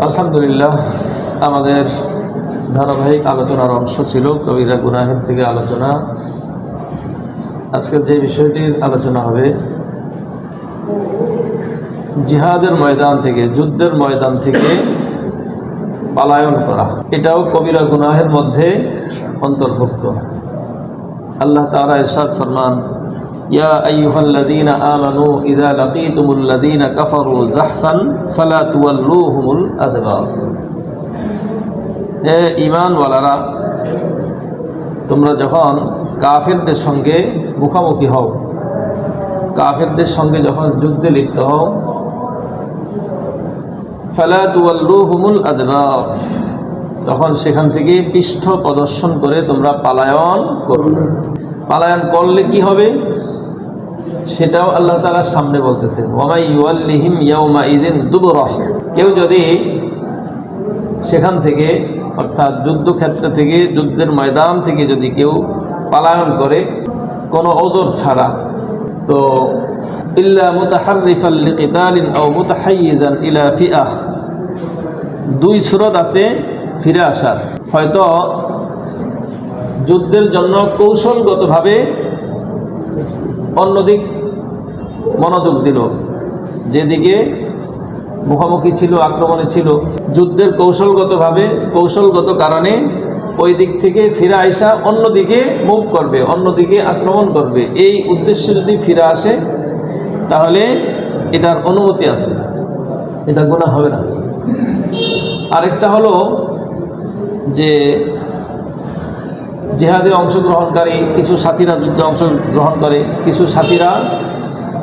আলহামদুলিল্লাহ, আমাদের ধারাবাহিক আলোচনার অংশ ছিল কবিরা গুনাহের থেকে আলোচনা। আজকের যে বিষয়টির আলোচনা হবে, জিহাদের ময়দান থেকে, যুদ্ধের ময়দান থেকে পালায়ন করা। এটাও কবিরা গুনাহের মধ্যে অন্তর্ভুক্ত। আল্লাহ তাআলা ইরশাদ ফরমান ইয়া আইয়ুহাল্লাযীনা আমানু ইযা লাকীতুমুল্লাযীনা কাফারু যাহফান ফালা তুওয়াল্লুহুমুল আদবার। হে ঈমানওয়ালারা, তোমরা যখন কাফেরদের সঙ্গে মুখোমুখি হও, কাফেরদের সঙ্গে যখন যুদ্ধে লিপ্ত হও, ফালা তুওয়াল্লুহুমুল আদবার, তখন সেখান থেকে পৃষ্ঠ প্রদর্শন করে তোমরা পালায়ন করো। পালায়ন করলে কি হবে? সেটাও আল্লাহ তালার সামনে বলতেছে ওমাই ইউআল্লিহিম ইয়াউমা ইদিন দুবরহ কেউ যদি সেখান থেকে, অর্থাৎ যুদ্ধক্ষেত্র থেকে, যুদ্ধের ময়দান থেকে যদি কেউ পালায়ন করে, কোনো অজর ছাড়া, তো ইল্লা মুতাহারিফাল লিকিতালিন আও মুতাহাইয়িজান ইলা ফিআহ। দুই সুরত আছে ফিরে আসার। হয়তো যুদ্ধের জন্য কৌশলগতভাবে অন্যদিক মনোযোগ দিল। যেদিকে মুখোমুখি ছিল, আক্রমণে ছিল, যুদ্ধের কৌশলগতভাবে, কৌশলগত কারণে ওই দিক থেকে ফিরে আসা অন্যদিকে মুভ করবে, অন্যদিকে আক্রমণ করবে। এই উদ্দেশ্যে যদি ফিরে আসে, তাহলে এটার অনুমতি আছে। এটা গোনা হবে না। আরেকটা হলো যে, জেহাদে অংশগ্রহণকারী কিছু সাথীরা যুদ্ধে অংশগ্রহণ করে, কিছু সাথীরা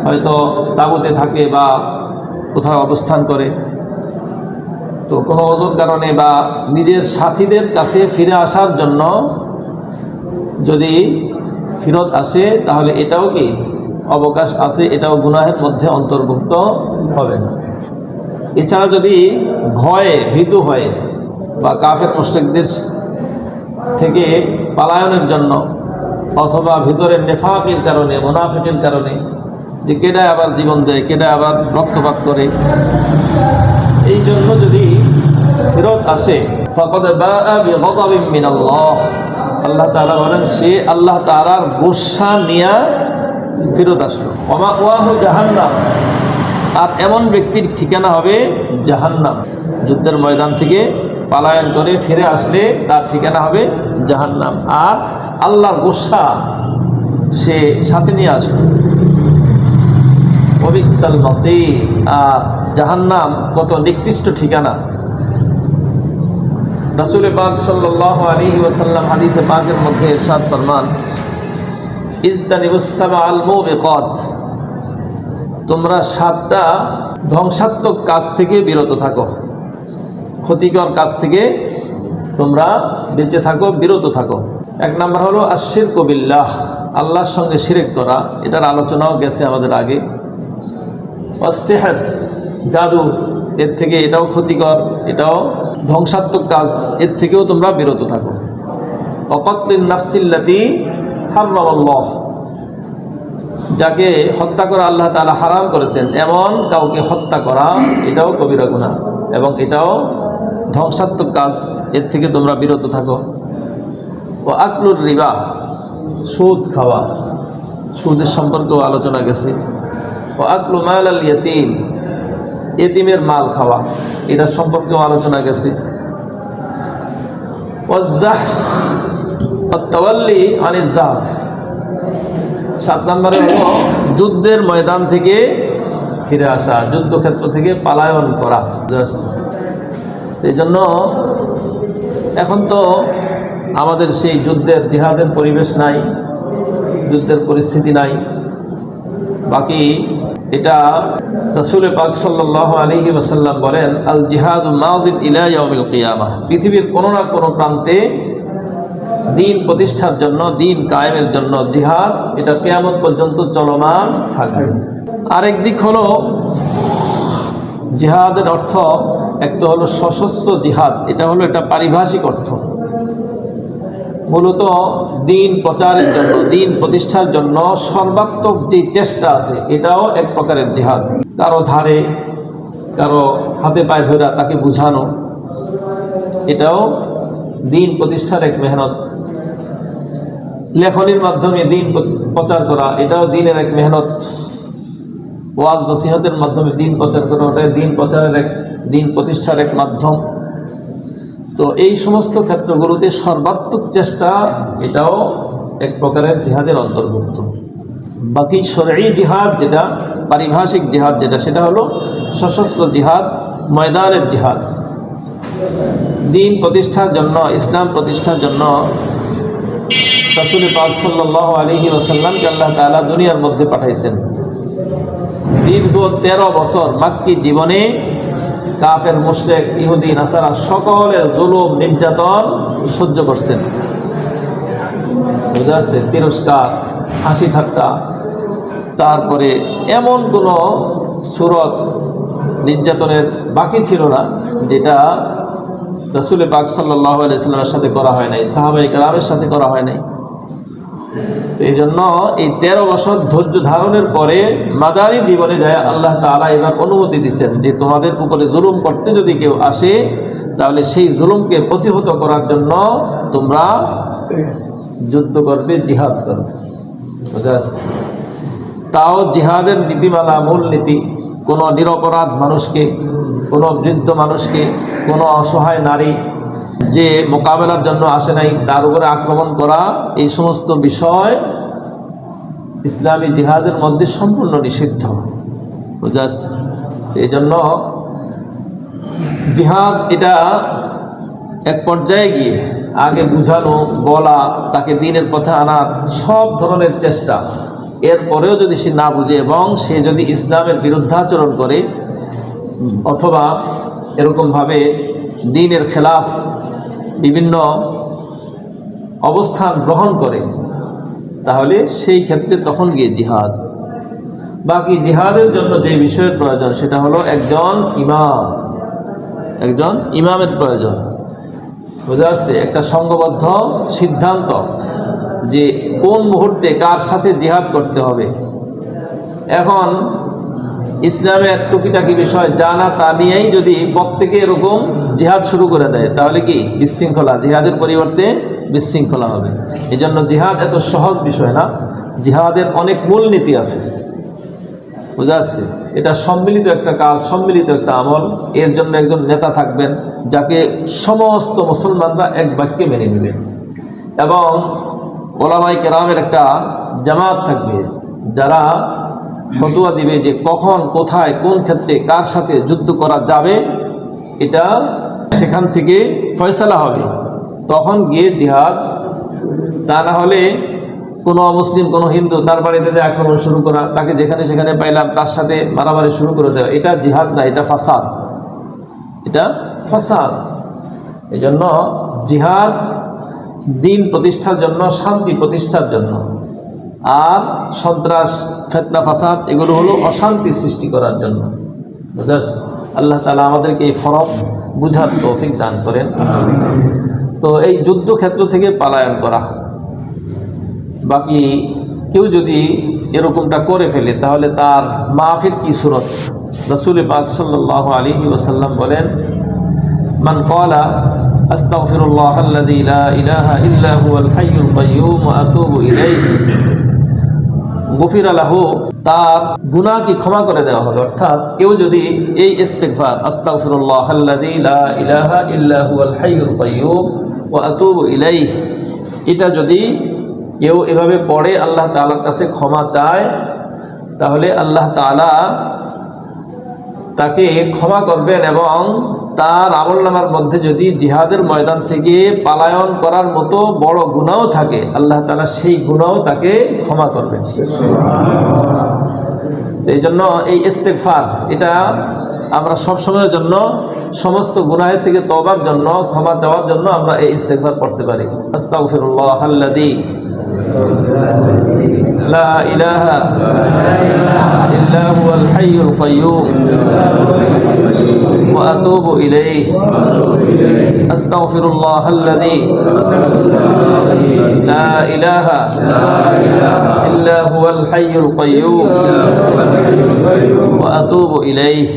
হয়তো তাবুতে থাকে বা কোথাও অবস্থান করে। তো কোনো ওজোর কারণে বা নিজের সাথীদের কাছে ফিরে আসার জন্য যদি ফিরত আসে, তাহলে এটাও কি অবকাশ আছে? এটাও গুনাহের মধ্যে অন্তর্ভুক্ত হবে না। এছাড়া যদি ভয়ে, ভীতু হয় বা কাফের মুশ্রিকদের থেকে পালায়নের জন্য অথবা ভিতরের নেফাকের কারণে, মোনাফিকের কারণে যে কেডায় আবার জীবন দেয় কেডায় আবার রক্তপাত করে। এই জন্য যদি ফেরত আসে আল্লাহ তাআলা বলেন, সে আল্লাহ তাআলার গোসা নিয়া ফেরত আসলো। ওমা ওয়াহু জাহান্নাম। আর এমন ব্যক্তির ঠিকানা হবে জাহান্নাম। যুদ্ধের ময়দান থেকে পালায়ন করে ফিরে আসলে তার ঠিকানা হবে জাহান্নাম। আর আল্লাহর গোসা সে সাথে নিয়ে আসবে অবিকসাল মাসি আর জাহান্নাম কত নিকৃষ্ট ঠিকানা। রাসুল সাল্লাহ আলী ওসাল্লাম মধ্যে ফরমান তোমরা সাতটা ধ্বংসাত্মক কাজ থেকে বিরত থাকো, ক্ষতিকর কাজ থেকে তোমরা বেঁচে থাকো, বিরত থাকো। এক নাম্বার হলো আশির কবিল্লাহ আল্লাহর সঙ্গে শিরেক করা এটার আলোচনাও গেছে আমাদের আগে। অসেহার জাদু, এর থেকে এটাও ক্ষতিকর, এটাও ধ্বংসাত্মক কাজ, এর থেকেও তোমরা বিরত থাকো। অকত্লিন নাফসিল্লাতি হার্লাহ যাকে হত্যা করা আল্লাহ তালা হারাম করেছেন, এমন কাউকে হত্যা করা, এটাও কবিরা গুণা এবং এটাও ধ্বংসাত্মক কাজ, এর থেকে তোমরা বিরত থাকো। ও আকলুর রিবা, সুদ খাওয়া, সুদের সম্পর্কেও আলোচনা গেছে। ও আকলু মাল আল ইয়তিম। এতিমের মাল খাওয়া এটার সম্পর্কেও আলোচনা গেছে। সাত নম্বরে হলো যুদ্ধের ময়দান থেকে ফিরে আসা, যুদ্ধক্ষেত্র থেকে পালায়ন করা। এই জন্য এখন তো আমাদের সেই যুদ্ধের জিহাদের পরিবেশ নাই, যুদ্ধের পরিস্থিতি নাই। বাকি এটা রসুল পাক সাল্লাহ আলহি ওসাল্লাম বলেন আল জিহাদ মাজিদ ইলাইয়াউমিল কিয়ামা। পৃথিবীর কোনো না কোনো প্রান্তে দিন প্রতিষ্ঠার জন্য, দিন কায়েমের জন্য জিহাদ এটা কেয়ামত পর্যন্ত চলমান থাকবে। আরেক দিক হলো, জিহাদের অর্থ একটা হলো সশস্ত্র জিহাদ, এটা হলো এটা পারিভাষিক অর্থ। মূলত দিন প্রচারের জন্য, দিন প্রতিষ্ঠার জন্য সর্বাত্মক যে চেষ্টা আছে, এটাও এক প্রকারের জিহাদ। কারও ধারে, কারও হাতে পায়ে ধরা তাকে বুঝানো, এটাও দিন প্রতিষ্ঠার এক মেহনত। লেখনির মাধ্যমে দিন প্রচার করা, এটাও দিনের এক মেহনত। ওয়াজ নসিহতের মাধ্যমে দিন প্রচার করা ওটা দিন প্রচারের এক, দিন প্রতিষ্ঠার এক মাধ্যম। তো এই সমস্ত ক্ষেত্রগুলোতে সর্বাত্মক চেষ্টা এটাও এক প্রকারের জিহাদের অন্তর্ভুক্ত। বাকি শরী জিহাদ যেটা, পারিভাষিক জিহাদ যেটা, সেটা হলো সশস্ত্র জিহাদ, ময়দানের জিহাদ। দিন প্রতিষ্ঠার জন্য, ইসলাম প্রতিষ্ঠার জন্য রাসুল পাক সাল্লাহ আলহি ওসাল্লামকে আল্লাহ তালা দুনিয়ার মধ্যে পাঠাইছেন। দীর্ঘ তেরো বছর মাক্কি জীবনে কাফের মুশেক ইহুদি, নাসারা সকলের জুলুম, নির্যাতন সহ্য করছেন। বুঝা যাচ্ছে? তিরস্কার, হাসি ঠাট্টা। তারপরে এমন কোনো সুরত নির্যাতনের বাকি ছিল না, যেটা রসুল পাক সাল্লাহ আলাইস্লামের সাথে করা হয় নাই সাহাবাই কালামের সাথে করা হয় নাই। তো এই জন্য এই তেরো বছর ধৈর্য ধারণের পরে মাদারি জীবনে যায় আল্লাহ তালা এবার অনুমতি দিচ্ছেন যে তোমাদের উপরে জুলুম করতে যদি কেউ আসে, তাহলে সেই জুলুমকে প্রতিহত করার জন্য তোমরা যুদ্ধ করবে, জিহাদ করবে বুঝা? তাও জিহাদের নীতিমালা, মূলনীতি, কোনো নিরপরাধ মানুষকে, কোনো বৃদ্ধ মানুষকে, কোনো অসহায় নারী যে মোকাবেলার জন্য আসে নাই, তার উপরে আক্রমণ করা, এই সমস্ত বিষয় ইসলামী জিহাদের মধ্যে সম্পূর্ণ নিষিদ্ধ বুঝা? এই জন্য জিহাদ এটা এক পর্যায়ে গিয়ে আগে বুঝানো, বলা, তাকে দিনের পথে আনার সব ধরনের চেষ্টা এরপরেও যদি সে না বুঝে এবং সে যদি ইসলামের বিরুদ্ধাচরণ করে, অথবা এরকমভাবে দিনের খেলাফ বিভিন্ন অবস্থান গ্রহণ করে, তাহলে সেই ক্ষেত্রে তখন গিয়ে জিহাদ। বাকি জিহাদের জন্য যে বিষয়ের প্রয়োজন, সেটা হলো একজন ইমাম, একজন ইমামের প্রয়োজন। বোঝা যাচ্ছে? একটা সংঘবদ্ধ সিদ্ধান্ত যে কোন মুহূর্তে কার সাথে জিহাদ করতে হবে। এখন ইসলামের টুকিটাকি বিষয় জানা তা নিয়েই যদি প্রত্যেকে এরকম জিহাদ শুরু করে দেয়। তাহলে কি? বিশৃঙ্খলা। জিহাদের পরিবর্তে বিশৃঙ্খলা হবে। এই জন্য জিহাদ এত সহজ বিষয় না। জিহাদের অনেক মূলনীতি আছে। বুঝা যাচ্ছে? এটা সম্মিলিত একটা কাজ, সম্মিলিত একটা আমল। এর জন্য একজন নেতা থাকবেন, যাকে সমস্ত মুসলমানরা এক বাক্যে মেনে নেবেন এবং ওলামাই কেরামের একটা জামাত থাকবে, যারা ফতুয়া দিবে যে কখন, কোথায়, কোন ক্ষেত্রে কার সাথে যুদ্ধ করা যাবে, এটা সেখান থেকে ফয়সালা হবে। তখন গিয়ে জিহাদ, তা না হলে কোনো অমুসলিম কোনো হিন্দু তার বাড়িতে যে আক্রমণ শুরু করা, তাকে যেখানে সেখানে পাইলাম, তার সাথে মারামারি শুরু করে দেওয়া, এটা জিহাদ না, এটা ফাসাদ। এটা ফাসাদ। এই জন্য জিহাদ দিন প্রতিষ্ঠার জন্য, শান্তি প্রতিষ্ঠার জন্য। আর সন্ত্রাস, ফেতনা, ফাসাদ, এগুলো হলো অশান্তি সৃষ্টি করার জন্য। বুঝতে আল্লাহ তালা আমাদেরকে এই ফরম বুঝার তৌফিক দান করেন তো এই যুদ্ধক্ষেত্র থেকে পালায়ন করা বাকি কেউ যদি এরকমটা করে ফেলে তাহলে তার মাফির কি সুরত রসুল পাক সাল্লাহ আলী ওসাল্লাম বলেন মান কলা أستغفر الله الذي لا إله إلا هو الحي القيوم وأتوب إليه গফির আলাহু তার গুনাহকে ক্ষমা করে দেওয়া হবে। অর্থাৎ কেউ যদি এই ইস্তেগফার, আস্তাগফিরুল্লাহ এটা যদি কেউ এভাবে পড়ে, আল্লাহ তাআলার কাছে ক্ষমা চায়, তাহলে আল্লাহ তাআলা তাকে ক্ষমা করবেন এবং তার আমল নামার মধ্যে যদি জিহাদের ময়দান থেকে পালায়ন করার মতো বড় গুণাও থাকে, আল্লাহ তাআলা সেই গুণাও তাকে ক্ষমা করবেন। তো এই জন্য এই ইস্তেকফার এটা আমরা সবসময়ের জন্য, সমস্ত গুনাহের থেকে তবার জন্য, ক্ষমা চাওয়ার জন্য আমরা এই ইস্তেগফার পড়তে পারি। আস্তাগফিরুল্লাহ আল্লাহ ইলাহা ইল্লা হুয়াল হাইয়ুল কাইয়্যুম وأتوب إليه أستغفر الله الذي لا إله إلا هو الحي القيوم وأتوب إليه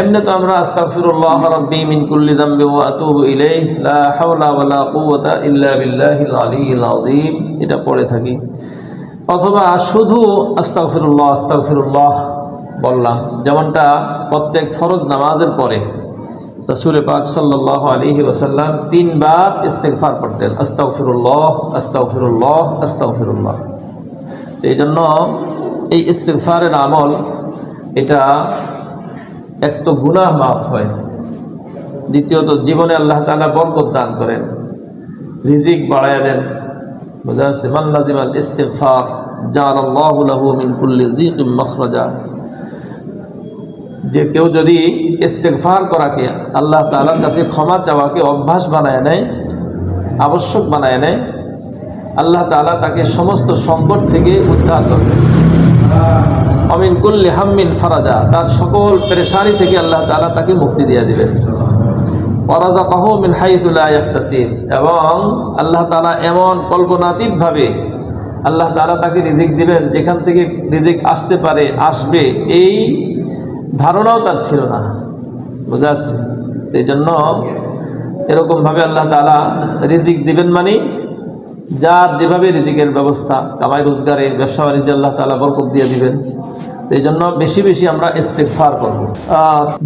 এমনি তো আমরা আস্তাগফিরুল্লাহ রাব্বি মিন কুল্লি যামবি ওয়া আতুবু ইলাইহি লা হাওলা ওয়া লা কুওয়াতা ইল্লা বিল্লাহিল আলিয়্যিল আযীম এটা পড়ে থাকি অথবা শুধু আস্তাগফিরুল্লাহ আস্তাগফিরুল্লাহ বললাম, যেমনটা প্রত্যেক ফরজ নামাজের পরে রসুল পাক সাল্লাল্লাহু আলাইহি ওয়াসাল্লাম তিনবার ইস্তেগফার পড়তেন আস্তাগফিরুল্লাহ আস্তাগফিরুল্লাহ আস্তাগফিরুল্লাহ। তো এই জন্য এই ইস্তেগফারের আমল, এটা এক তো গুনাহ মাফ হয়, দ্বিতীয়ত জীবনে আল্লাহ তাআলা বরকত দান করেন, রিজিক বাড়ায় দেন মান কুল্লি যিকিম মাখরাজা। যে কেউ যদি ইস্তেগফার করাকে, আল্লাহ তাআলার কাছে ক্ষমা চাওয়াকে অভ্যাস বানায় নেয়, আবশ্যক বানায় নেয়, আল্লাহ তাআলা তাকে সমস্ত সংকট থেকে উদ্ধার করবে। অমিন কুল্লি হাম্মিন ফারাজা, তার সকল পেরেশানি থেকে আল্লাহ তাআলা তাকে মুক্তি দিয়ে দিবেন। ওয়ারাযাকাহু মিন হাইসু লা ইয়াহতাসিব এবং আল্লাহ তাআলা এমন কল্পনাতীতভাবে আল্লাহ তাআলা তাকে রিজিক দিবেন, যেখান থেকে রিজিক আসতে পারে, আসবে, এই ধারণাও তার ছিল না। বুঝা আসছে এই জন্য এরকমভাবে আল্লাহ তাআলা রিজিক দিবেন মানে যার যেভাবে রিজিকের ব্যবস্থা, কামাই রোজগারে, ব্যবসা বাণিজ্যে আল্লাহ তাআলা বরকত দিয়ে দিবেন। এই জন্য বেশি বেশি আমরা ইস্তেগফার করব।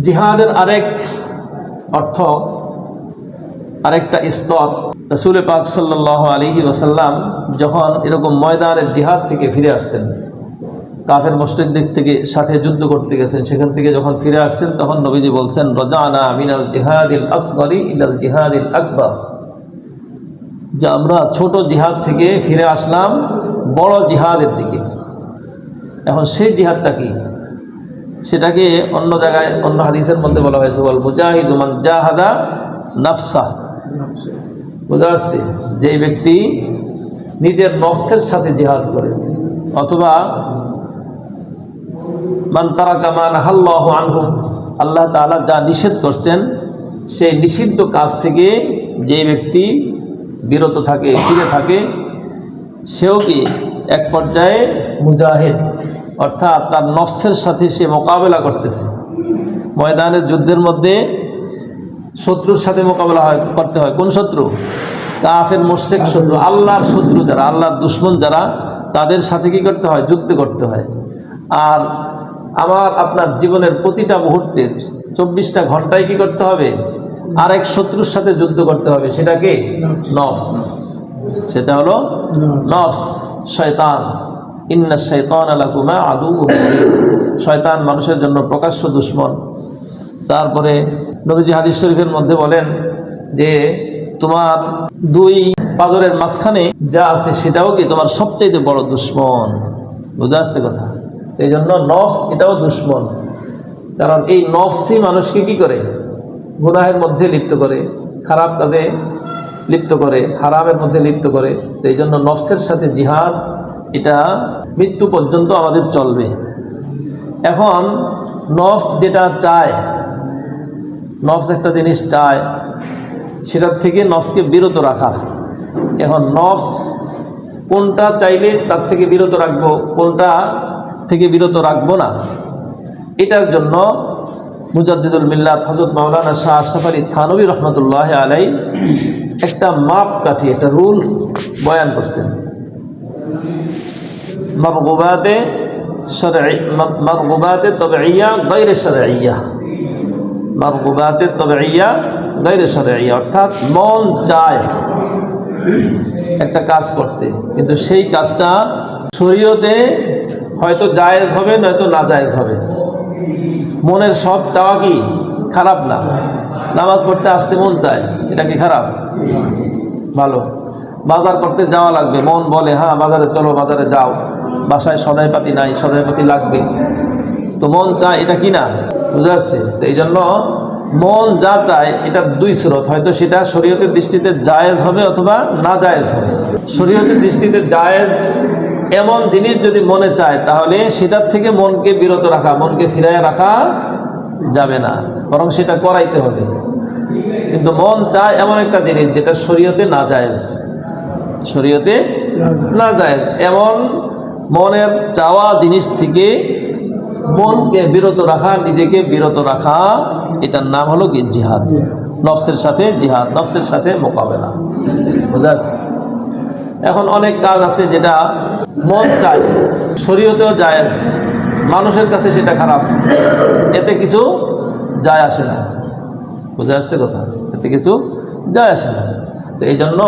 জিহাদের আরেক অর্থ আরেকটা স্তর রসুল পাক সাল্লাহ আলহি ওসাল্লাম যখন এরকম ময়দানের জিহাদ থেকে ফিরে আসছেন, কাফের মসজিদ দিক থেকে সাথে যুদ্ধ করতে গেছেন, সেখান থেকে যখন ফিরে আসছেন, তখন নবীজি বলছেন, রজানা মিনাল জিহাদিল আসগরি ইলাল জিহাদিল আকবর। যে আমরা ছোট জিহাদ থেকে ফিরে আসলাম, বড় জিহাদের দিকে। এখন সেই জিহাদটা কি? সেটাকে অন্য জায়গায়, অন্য হাদিসের মধ্যে বলা হয়েছে বল মুজাহিদ উমান জাহাদা নাফসা বুঝা যাচ্ছে যে ব্যক্তি নিজের নফসের সাথে জিহাদ করে, অথবা মান তারা কামান হাল্লাহ আনহুম আল্লাহ তাআলা যা নিষেধ করছেন, সেই নিষিদ্ধ কাজ থেকে যে ব্যক্তি বিরত থাকে, ফিরে থাকে, সেও কি এক পর্যায়ে মুজাহিদ, অর্থাৎ তার নফসের সাথে সে মোকাবেলা করতেছে। ময়দানের যুদ্ধের মধ্যে শত্রুর সাথে মোকাবেলা হয়, করতে হয়। কোন শত্রু? কাফের মোশেক শত্রু। আল্লাহর শত্রু যারা, আল্লাহর দুশ্মন যারা, তাদের সাথে কি করতে হয়? যুদ্ধ করতে হয়। আর আমার, আপনার জীবনের প্রতিটা মুহূর্তে চব্বিশটা ঘন্টায় কি করতে হবে? আর এক শত্রুর সাথে যুদ্ধ করতে হবে। সেটা সেটাকে নফস। সেটা হলো নফস। শয়তান। ইন্না শৈতান আলাকুমা আদু শয়তান মানুষের জন্য প্রকাশ্য দুশ্মন। তারপরে নবীজি হাদিস শরীফের মধ্যে বলেন যে, তোমার দুই পাজরের মাঝখানে যা আছে সেটাও কি তোমার সবচাইতে বড় দুশ্মন? বুঝা আসছে কথা? এই জন্য নফস এটাও দুশ্মন। কারণ এই নফসই মানুষকে কি করে? গুনাহের মধ্যে লিপ্ত করে, খারাপ কাজে লিপ্ত করে, হারামের মধ্যে লিপ্ত করে। তো এই জন্য নফসের সাথে জিহাদ, এটা মৃত্যু পর্যন্ত আমাদের চলবে। এখন নফস যেটা চায় নফস একটা জিনিস চায় সেটার থেকে নফসকে বিরত রাখা। এখন নফস কোনটা চাইলে তার থেকে বিরত রাখব, কোনটা থেকে বিরত রাখব না? এটার জন্য মুজাদ্দিদুল মিল্লাত হজরত মাওলানা শাহ সাফারি থানবী রহমতুল্লাহ আলাই একটা মাপ কাঠি একটা রুলস বয়ান করছেন। মরগুবাতে মরগুবাতে বাইরে সরে সরাইয়া মরগুবাতে তবেইয়া গৈরে সরাইয়া অর্থাৎ মন চায় একটা কাজ করতে। কিন্তু সেই কাজটা শরীয়তে হয়তো জায়েজ হবে, নয়তো না জায়েজ হবে। মনের সব চাওয়া কি? খারাপ না। নামাজ পড়তে আসতে মন চায়, এটা কি খারাপ? ভালো। বাজার করতে যাওয়া লাগবে, মন বলে হ্যাঁ বাজারে চলো, বাজারে যাও। বাসায় সদাই পাতি নাই সদাই পাতি লাগবে। তো মন চায় এটা কি না বুঝতে পারছি তো এই জন্য মন যা চায় এটার দুই স্রোত। হয়তো সেটা শরীয়তের দৃষ্টিতে জায়েজ হবে অথবা না জায়েজ হবে। শরীয়তের দৃষ্টিতে জায়েজ এমন জিনিস যদি মনে চায় তাহলে সেটার থেকে মনকে বিরত রাখা মনকে ফিরায় রাখা যাবে না। বরং সেটা করাইতে হবে। কিন্তু মন চায় এমন একটা জিনিস যেটা শরীয়তে না জায়েজ। শরীয়তে না জায়েজ। এমন মনের চাওয়া জিনিস থেকে মনকে বিরত রাখা নিজেকে বিরত রাখা এটার নাম হলো কি? জিহাদ। নফসের সাথে জিহাদ নফসের সাথে মোকাবেলা। বুঝাস? এখন অনেক কাজ আছে যেটা মন চায় শরীয়তেও জায়েজ মানুষের কাছে সেটা খারাপ। এতে কিছু যায় আসে না। বুঝে আসছে কথা? এতে কিছু যায় আসে না। তো এই জন্য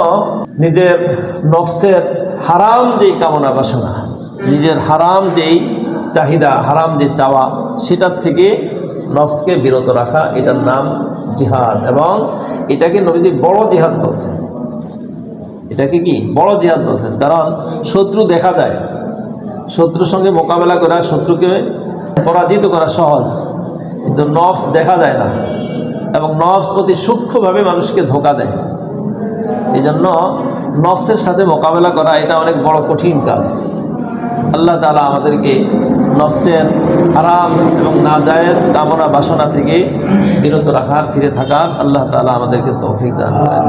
নিজের নফসের হারাম যেই কামনা বাসনা নিজের হারাম যেই চাহিদা, হারাম যে চাওয়া, সেটার থেকে নফসকে বিরত রাখা, এটার নাম জিহাদ। এবং এটাকে নবীজি বড় জিহাদ বলছে এটাকে কি? বড় জিহাদ বলছেন। কারণ শত্রু দেখা যায়। শত্রুর সঙ্গে মোকাবেলা করা, শত্রুকে পরাজিত করা সহজ। কিন্তু নফস দেখা যায় না। এবং নফস অতি সূক্ষ্মভাবে মানুষকে ধোকা দেয়। এই জন্য নফসের সাথে মোকাবেলা করা, এটা অনেক বড় কঠিন কাজ। আল্লাহ তালা আমাদেরকে নফসের আরাম এবং নাজায়েজ কামনা বাসনা থেকে বিরত রাখার ফিরে থাকার আল্লাহ তালা আমাদেরকে তৌফিক দান করেন।